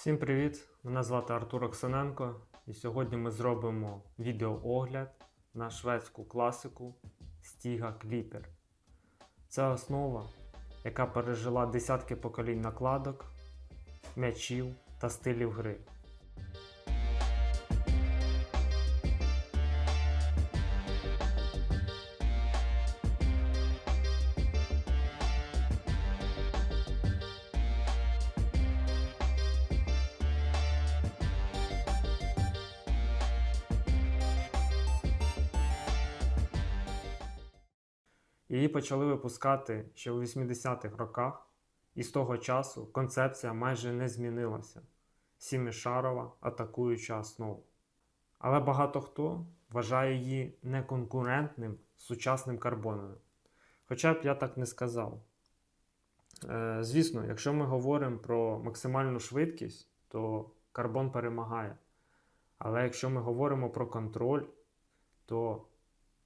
Всім привіт! Мене звати Артур Оксаненко, і сьогодні ми зробимо відеоогляд на шведську класику Стіга Кліпер. Це основа, яка пережила десятки поколінь накладок, м'ячів та стилів гри. Її почали випускати ще у 80-х роках, і з того часу концепція майже не змінилася. Сімішарова атакуюча основа. Але багато хто вважає її неконкурентним сучасним карбоновим. Хоча б я так не сказав. Е, звісно, якщо ми говоримо про максимальну швидкість, то карбон перемагає. Але якщо ми говоримо про контроль, то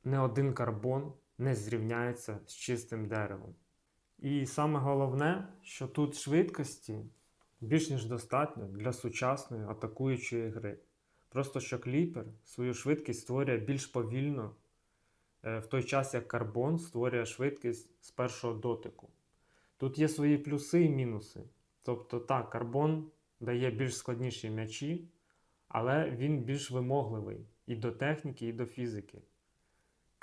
не один карбон не зрівняється з чистим деревом. І саме головне, що тут швидкості більш ніж достатньо для сучасної атакуючої гри. Просто що кліпер свою швидкість створює більш повільно, е, в той час як карбон створює швидкість з першого дотику. Тут є свої плюси і мінуси. Тобто, так, карбон дає більш складніші м'ячі, але він більш вимогливий і до техніки, і до фізики.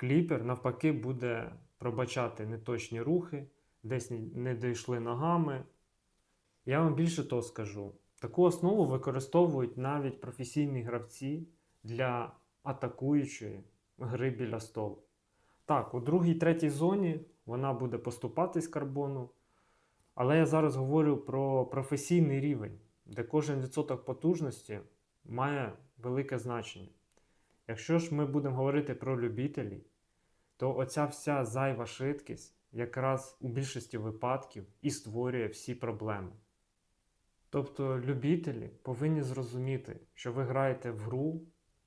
Кліпер, навпаки, буде пробачати неточні рухи, десь не дійшли ногами. Я вам більше того скажу: таку основу використовують навіть професійні гравці для атакуючої гри біля столу. Так, у другій третій зоні вона буде поступатись карбону. Але я зараз говорю про професійний рівень, де кожен відсоток потужності має велике значення. Якщо ж ми будемо говорити про любителів, то оця вся зайва швидкість якраз у більшості випадків і створює всі проблеми. Тобто любителі повинні зрозуміти, що ви граєте в гру,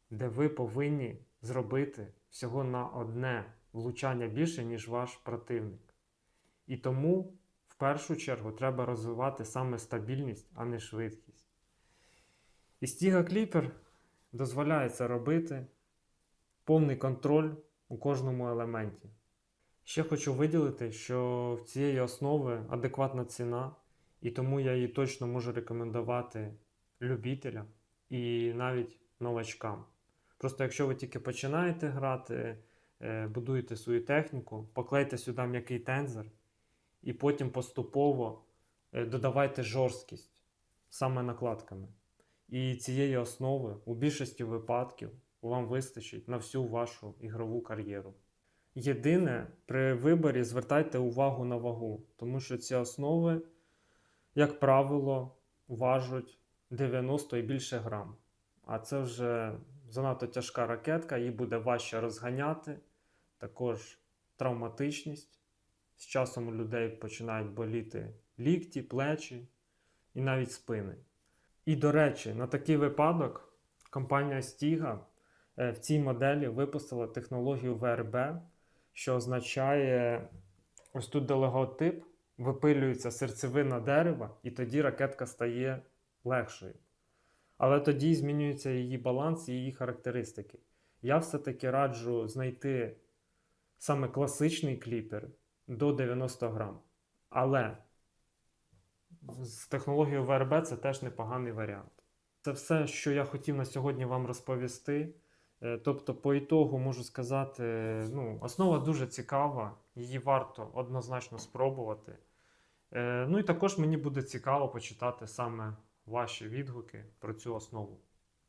де ви повинні зробити всього на одне влучання більше, ніж ваш противник. І тому в першу чергу треба розвивати саме стабільність, а не швидкість. І Стіга Кліпер дозволяє це робити повний контроль у кожному елементі. Ще хочу виділити, що в цієї основи адекватна ціна, і тому я її точно можу рекомендувати любителям і навіть новачкам. Просто якщо ви тільки починаєте грати, е, будуєте свою техніку, поклейте сюди м'який тензор, і потім поступово е, додавайте жорсткість саме накладками. І цієї основи у більшості випадків вам вистачить на всю вашу ігрову кар'єру. Єдине, при виборі звертайте увагу на вагу, тому що ці основи, як правило, важать 90 і більше грам. А це вже занадто тяжка ракетка, її буде важче розганяти, також травматичність. З часом у людей починають боліти лікті, плечі і навіть спини. І, до речі, на такий випадок компанія е, в цій моделі випустила технологію ВРБ, що означає, ось тут де випилюється серцевина дерева, і тоді ракетка стає легшою. Але тоді змінюється її баланс і її характеристики. Я все-таки раджу знайти саме класичний кліпер до 90 грам. Але з технологією ВРБ це теж непоганий варіант. Це все, що я хотів на сьогодні вам розповісти. Е, Тобто, по ітогу можу сказати, ну, основа дуже цікава, її варто однозначно спробувати. Е, Ну і також мені буде цікаво почитати саме ваші відгуки про цю основу.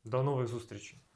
До нових зустрічей!